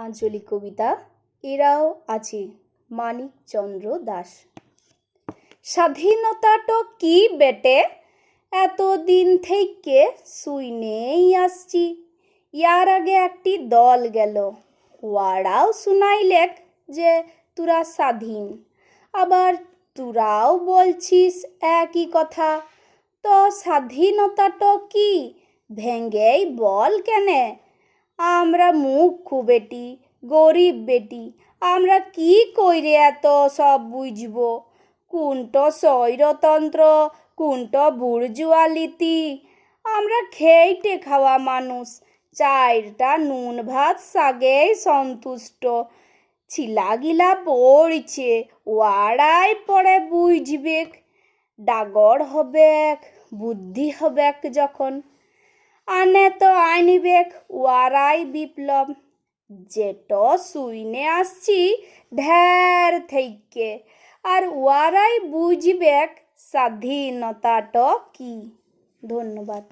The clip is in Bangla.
আঞ্চলিক কবিতা, এরাও আছে মানিকচন্দ্র দাস। স্বাধীনতাটা কি বেটে? এতদিন থেকে শুইনেই আসছি। ইয়ার আগে একটি দল গেল। ওয়ারাও শুনাইলেক যে তোরা স্বাধীন। আবার তোরাও বলছিস একই কথা। তো স্বাধীনতাটা কি? ভেঙ্গেই বল কেনে? আমরা মুখ বেটি গরিব বেটি, আমরা কি কইরে এত সব বুঝব? কোনট স্বৈরতন্ত্র কোনট বুর্জুয়ালিতি আমরা খেইটে খাওয়া মানুষ, চাইরটা নুন ভাত শাগেই সন্তুষ্ট। ছিলাগিলা পড়ছে ওয়াড়াই পড়ে বুঝবেক, ডাগর হবেক, বুদ্ধি হবেক যখন। আনে তো আইনিবেক ওয়ারাই বিপ্লব। যেট শুইনে আসছি ঢের থেকে আর ওয়ারাই বুঝবেক স্বাধীনতাটা কি। ধন্যবাদ।